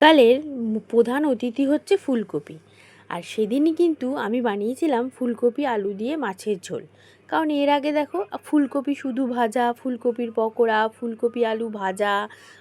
শীতকালের প্রধান অতিথি হচ্ছে ফুলকপি। আর সেদিনই কিন্তু আমি বানিয়েছিলাম ফুলকপি, আলু দিয়ে মাছের ঝোল। কারণ এর আগে দেখো, ফুলকপি শুধু ভাজা, ফুলকপির পকোড়া, ফুলকপি আলু ভাজা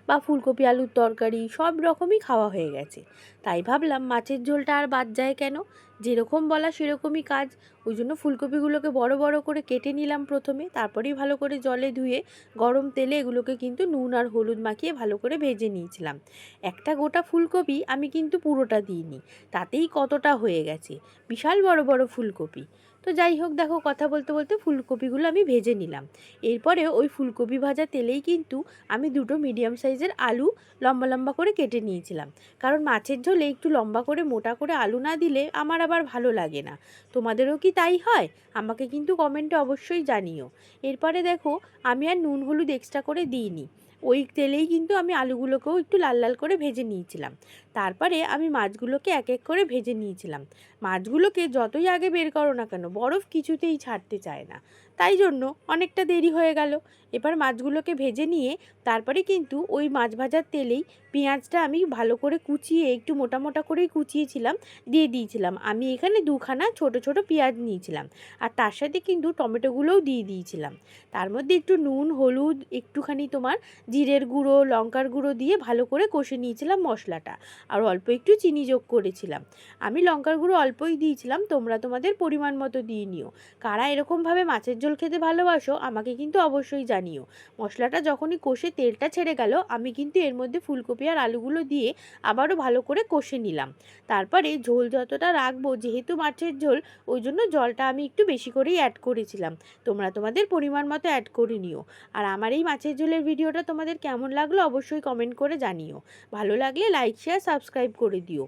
বা ফুলকপি আলুর তরকারি সব রকমই খাওয়া হয়ে গেছে। তাই ভাবলাম মাছের ঝোলটা আর বাদ যায় কেন? যেরকম বলা সেরকমই কাজ। ওই জন্য ফুলকপিগুলোকে বড় বড় করে কেটে নিলাম প্রথমে, তারপরেই ভালো করে জলে ধুয়ে গরম তেলে এগুলোকে কিন্তু নুন আর হলুদ মাখিয়ে ভালো করে ভেজে নিয়েছিলাম। একটা গোটা ফুলকপি আমি কিন্তু পুরোটা দিইনি, তাতেই কতটা হয়ে গেছে। বিশাল বড় বড় ফুলকপি। তো যাই হোক, দেখো, কথা বলতে বলতে ফুলকপিগুলো আমি ভেজে নিলাম। এরপরে ওই ফুলকপি ভাজা তেলেই কিন্তু আমি দুটো মিডিয়াম সাইজের আলু লম্বা লম্বা করে কেটে নিয়েছিলাম। কারণ মাছের ঝোলে একটু লম্বা করে, মোটা করে আলু না দিলে আমার আবার ভালো লাগে না। তোমাদেরও কি তাই হয়? আমাকে কিন্তু কমেন্টে অবশ্যই জানিও। এরপরে দেখো, আমি আর নুন, হলুদ এক্সট্রা করে দিইনি। ওই তেলেই কিন্তু আমি আলুগুলোকেও একটু লাল লাল করে ভেজে নিয়েছিলাম। তারপরে আমি মাছগুলোকে এক এক করে ভেজে নিয়েছিলাম। মাছগুলোকে যতই আগে বের করো না কেন, বরফ কিছুতেই ছাড়তে চায় না। তাই জন্য অনেকটা দেরি হয়ে গেল। এবার মাছগুলোকে ভেজে নিয়ে তারপরে কিন্তু ওই মাছ ভাজার তেলেই পেঁয়াজটা আমি ভালো করে কুচিয়ে একটু মোটা মোটা করেই কুচিয়েছিলাম, দিয়ে দিয়েছিলাম। আমি এখানে দুখানা ছোট ছোট পেঁয়াজ নিয়েছিলাম আর তার সাথে কিন্তু টমেটোগুলোও দিয়ে দিয়েছিলাম। তার মধ্যে একটু নুন, হলুদ, একটুখানি তোমার জিরের গুঁড়ো, লঙ্কার গুঁড়ো দিয়ে ভালো করে কষে নিয়েছিলাম মশলাটা আর অল্প একটু চিনি যোগ করেছিলাম। আমি লঙ্কার গুঁড়ো অল্পই দিয়েছিলাম, তোমরা তোমাদের পরিমাণ মতো দিয়ে নিও। কারা এরকমভাবে মাছের ঝোল খেতে ভালোবাসো, আমাকে কিন্তু অবশ্যই জানিও। মশলাটা যখনই কষে তেলটা ছেড়ে গেল, আমি কিন্তু এর মধ্যে ফুলকপি আর আলুগুলো দিয়ে আবারও ভালো করে কষে নিলাম। তারপরে ঝোল যতটা রাখব, যেহেতু মাছের ঝোল, ওই জন্য জলটা আমি একটু বেশি করেই অ্যাড করেছিলাম। তোমরা তোমাদের পরিমাণ মতো অ্যাড করে নিও। আর আমার এই মাছের ঝোলের ভিডিওটা তোমাদের কেমন লাগল, অবশ্যই কমেন্ট করে জানিও। ভালো লাগলে লাইক শেয়ার সাবস্ক্রাইব করে দিও।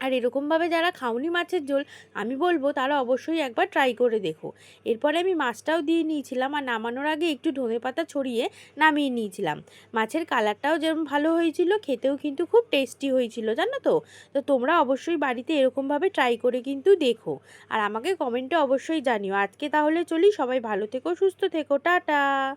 আর এরকমভাবে যারা খাওনি মাছের ঝোল, আমি বলব তারা অবশ্যই একবার ট্রাই করে দেখো। এরপরে আমি মাছটাও দিয়ে নিয়েছিলাম আর নামানোর আগে একটু ধনে পাতা ছড়িয়ে নামিয়ে নিয়েছিলাম। মাছের কালারটাও যেমন ভালো হয়েছিল, খেতেও কিন্তু খুব টেস্টি হয়েছিল, জানো তো? তো তোমরা অবশ্যই বাড়িতে এরকমভাবে ট্রাই করে কিন্তু দেখো। আর আমাকে কমেন্টে অবশ্যই জানিও। আজকে তাহলে চলি, সবাই ভালো থেকো, সুস্থ থেকো, টাটা!